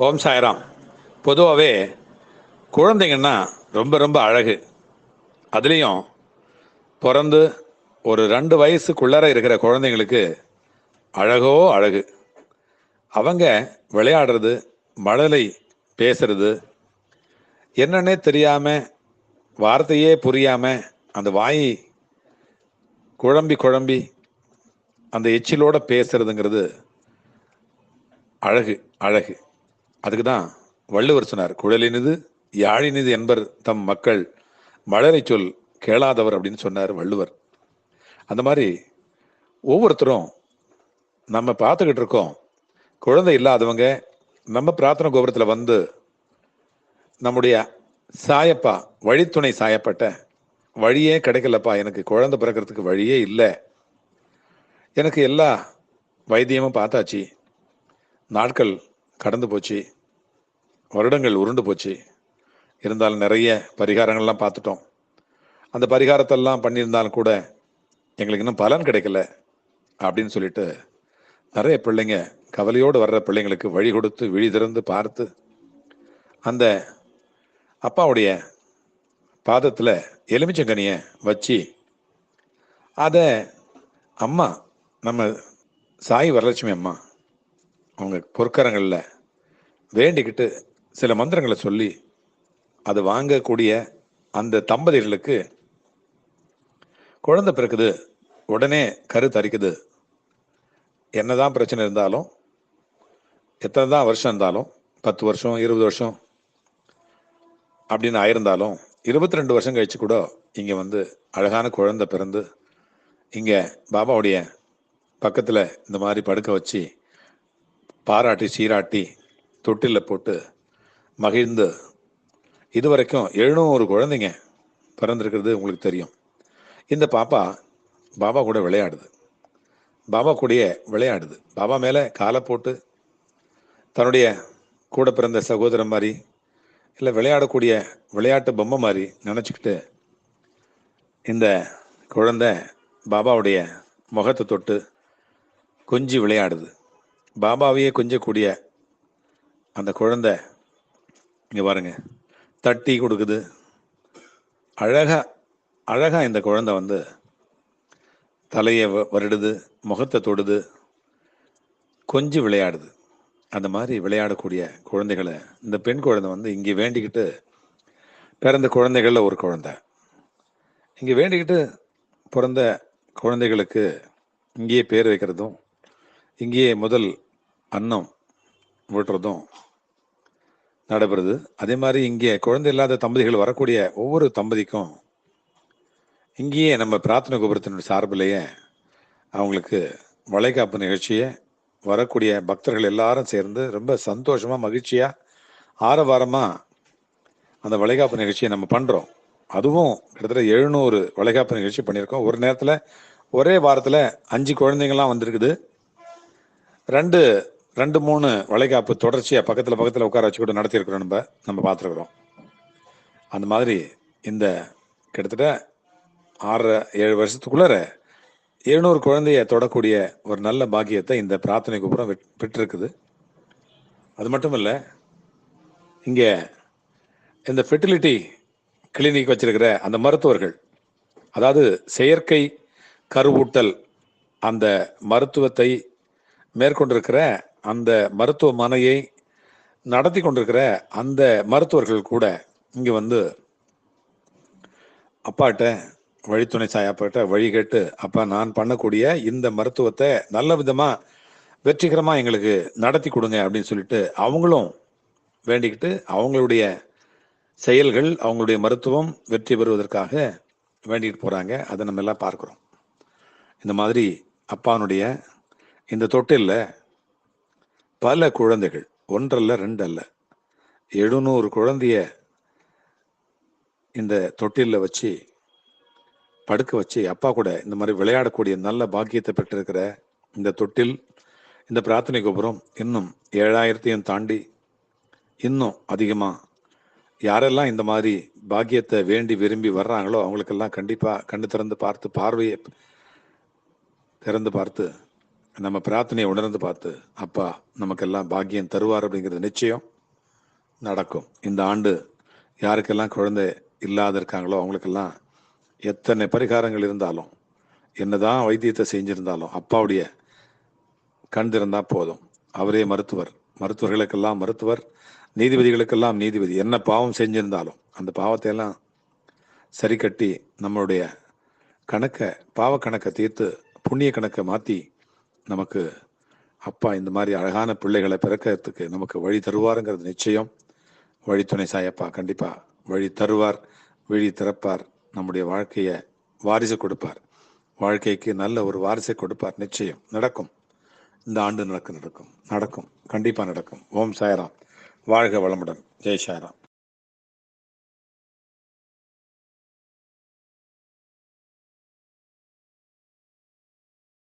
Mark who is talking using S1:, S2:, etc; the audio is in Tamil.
S1: ஓம் சாய்ராம். பொதுவாகவே குழந்தைங்கன்னா ரொம்ப ரொம்ப அழகு. அதுலேயும் பிறந்து ஒரு ரெண்டு வயசுக்குள்ளார இருக்கிற குழந்தைங்களுக்கு அழகோ அழகு. அவங்க விளையாடுறது மழலை பேசுறது என்னன்னே தெரியாமல் வார்த்தையே புரியாமல் அந்த வாய் குழம்பி குழம்பி அந்த எச்சிலோட பேசுறதுங்கிறது அழகு அழகு. அதுக்கு தான் வள்ளுவர் சொன்னார் குழலினிது யாழினிது என்பர் தம் மக்கள் மலரை சொல் கேளாதவர் அப்படின்னு சொன்னார் வள்ளுவர். அந்த மாதிரி ஒவ்வொருத்தரும் நம்ம பார்த்துக்கிட்டு இருக்கோம் குழந்தை இல்லாதவங்க நம்ம பிரார்த்தனை கோபுரத்தில் வந்து நம்முடைய சாயப்பா வழித்துணை சாயப்பட்ட வழியே கிடைக்கலப்பா எனக்கு குழந்தை பிறக்கிறதுக்கு வழியே இல்லை. எனக்கு எல்லா வைத்தியமும் பார்த்தாச்சு. நாட்கள் கடந்து போச்சு. வருடங்கள் உருண்டு போச்சு. இருந்தாலும் நிறைய பரிகாரங்கள்லாம் பார்த்துட்டோம். அந்த பரிகாரத்தெல்லாம் பண்ணியிருந்தாலும் கூட எங்களுக்கு இன்னும் பலன் கிடைக்கல அப்படின்னு சொல்லிட்டு நிறைய பிள்ளைங்க கவலையோடு வர்ற பிள்ளைங்களுக்கு வழி கொடுத்து விழி திறந்து பார்த்து அந்த அப்பாவுடைய பாதத்தில் எலுமிச்சங்கனியை வச்சு அதை அம்மா நம்ம சாய் வரலட்சுமி அம்மா அவங்க பொற்கரங்களில் வேண்டிக்கிட்டு சில மந்திரங்களை சொல்லி அது வாங்கக்கூடிய அந்த தம்பதிகளுக்கு குழந்தை பிறக்குது உடனே கரு தரிக்குது என்னதான் பிரச்சனை இருந்தாலும் எத்தனை தான் வருஷம் இருந்தாலும் பத்து வருஷம் இருபது வருஷம் அப்படின்னு ஆயிருந்தாலும் இருபத்தி ரெண்டு வருஷம் கழிச்சு கூட இங்கே வந்து அழகான குழந்தை பிறந்து இங்கே பாபாவுடைய பக்கத்தில் இந்த மாதிரி படுக்க வச்சு பாராட்டி சீராட்டி தொட்டிலில் போட்டு மகிழ்ந்து இது வரைக்கும் எழுநூறு குழந்தைங்க பிறந்திருக்கிறது உங்களுக்கு தெரியும். இந்த பாப்பா பாபா கூட விளையாடுது. பாபா கூடயே விளையாடுது. பாபா மேலே காலை போட்டு தன்னுடைய கூட பிறந்த சகோதரன் மாதிரி இல்லை விளையாடக்கூடிய விளையாட்டு பொம்மை மாதிரி நினச்சிக்கிட்டு இந்த குழந்தை பாபாவுடைய முகத்தை தொட்டு கொஞ்சி விளையாடுது. பாபாவையே கொஞ்சக்கூடிய அந்த குழந்தை இங்கே பாருங்க தட்டி கொடுக்குது. அழகா அழகா இந்த குழந்தை வந்து தலையை வ- வருடுது முகத்தை தொடுது கொஞ்சம் விளையாடுது. அந்த மாதிரி விளையாடக்கூடிய குழந்தைகளை இந்த பெண் குழந்தை வந்து இங்கே வேண்டிக்கிட்டு பிறந்த குழந்தைகளில் ஒரு குழந்தை. இங்கே வேண்டிக்கிட்டு பிறந்த குழந்தைகளுக்கு இங்கேயே பேர் வைக்கிறதும் இங்கேயே முதல் அன்னம் விட்டுறதும் நடைபெறுது. அதே மாதிரி இங்கே குழந்தை இல்லாத தம்பதிகள் வரக்கூடிய ஒவ்வொரு தம்பதிக்கும் இங்கேயே நம்ம பிரார்த்தனை கோபுரத்தினுடைய சார்பிலேயே அவங்களுக்கு வளைகாப்பு நிகழ்ச்சியை வரக்கூடிய பக்தர்கள் எல்லாரும் சேர்ந்து ரொம்ப சந்தோஷமாக மகிழ்ச்சியாக ஆரவாரமாக அந்த வளைகாப்பு நிகழ்ச்சியை நம்ம பண்ணுறோம் அதுவும் கிட்டத்தட்ட எழுநூறு வளைகாப்பு நிகழ்ச்சி பண்ணியிருக்கோம். ஒரு நேரத்தில் ஒரே வாரத்தில் அஞ்சு குழந்தைங்கள்லாம் வந்திருக்குது. ரெண்டு ரெண்டு மூணு வளைகாப்பு தொடர்ச்சியாக பக்கத்தில் பக்கத்தில் உட்கார வச்சு கூட நடத்தியிருக்கிறோம் நம்ம. நம்ம பார்த்துருக்குறோம். அந்த மாதிரி இந்த கிட்டத்தட்ட ஆறு ஏழு வருஷத்துக்குள்ளார எழுநூறு குழந்தைய தொடக்கூடிய ஒரு நல்ல பாக்கியத்தை இந்த பிரார்த்தனைக்கு அப்புறம் பெற்றிருக்குது. அது மட்டும் இல்லை இங்கே இந்த ஃபெர்டிலிட்டி கிளினிக் வச்சிருக்கிற அந்த மருத்துவர்கள் அதாவது செயற்கை கருவூட்டல் அந்த மருத்துவத்தை மேற்கொண்டிருக்கிற அந்த மருத்துவமனையை நடத்தி கொண்டிருக்கிற அந்த மருத்துவர்கள் கூட இங்கே வந்து அப்பாட்ட வழித்துணை சாயாப்பாட்ட வழி கேட்டு அப்பா நான் பண்ணக்கூடிய இந்த மருத்துவத்தை நல்ல விதமாக வெற்றிகரமாக எங்களுக்கு நடத்தி கொடுங்க அப்படின்னு சொல்லிட்டு அவங்களும் வேண்டிக்கிட்டு அவங்களுடைய செயல்கள் அவங்களுடைய மருத்துவம் வெற்றி பெறுவதற்காக வேண்டிகிட்டு போகிறாங்க அதை நம்ம எல்லாம் பார்க்குறோம். இந்த மாதிரி அப்பானுடைய இந்த தொட்டிலில் பல குழந்தைகள் ஒன்றல்ல ரெண்டு அல்ல எழுநூறு குழந்தைய இந்த தொட்டிலில் வச்சு படுக்க வச்சு அப்பா கூட இந்த மாதிரி விளையாடக்கூடிய நல்ல பாக்கியத்தை பெற்றிருக்கிற இந்த தொட்டில் இந்த பிரார்த்தனை கோபுரம் இன்னும் ஏழாயிரத்தையும் தாண்டி இன்னும் அதிகமாக யாரெல்லாம் இந்த மாதிரி பாக்கியத்தை வேண்டி விரும்பி வர்றாங்களோ அவங்களுக்கெல்லாம் கண்டிப்பாக கண்ணு திறந்து பார்த்து பார்வையை திறந்து பார்த்து நம்ம பிரார்த்தனையை உணர்ந்து பார்த்து அப்பா நமக்கெல்லாம் பாக்கியம் தருவார் அப்படிங்கிறது நிச்சயம் நடக்கும். இந்த ஆண்டு யாருக்கெல்லாம் குழந்தை இல்லாத இருக்காங்களோ அவங்களுக்கெல்லாம் எத்தனை பரிகாரங்கள் இருந்தாலும் என்னதான் வைத்தியத்தை செஞ்சிருந்தாலும் அப்பாவுடைய கண் திறந்தா போதும். அவரே மருத்துவர். மருத்துவர்களுக்கெல்லாம் மருத்துவர் நீதிபதிகளுக்கெல்லாம் நீதிபதி. என்ன பாவம் செஞ்சிருந்தாலும் அந்த பாவத்தை எல்லாம் சரி கட்டி நம்மளுடைய கணக்கை பாவ கணக்கை தீர்த்து புண்ணிய கணக்கை மாற்றி நமக்கு அப்பா இந்த மாதிரி அழகான பிள்ளைகளை பிறக்கிறதுக்கு நமக்கு வழி தருவாருங்கிறது நிச்சயம். வழித்துணை சாயப்பா கண்டிப்பாக வழி தருவார் வழி திறப்பார் நம்முடைய வாழ்க்கையை வாரிசு கொடுப்பார். வாழ்க்கைக்கு நல்ல ஒரு வாரிசை கொடுப்பார் நிச்சயம். நடக்கும். இந்த ஆண்டு நடக்கும் நடக்கும். நடக்கும். கண்டிப்பாக நடக்கும். ஓம் சாய்ராம். வாழ்க வளமுடன். ஜெய் சாய்ராம்.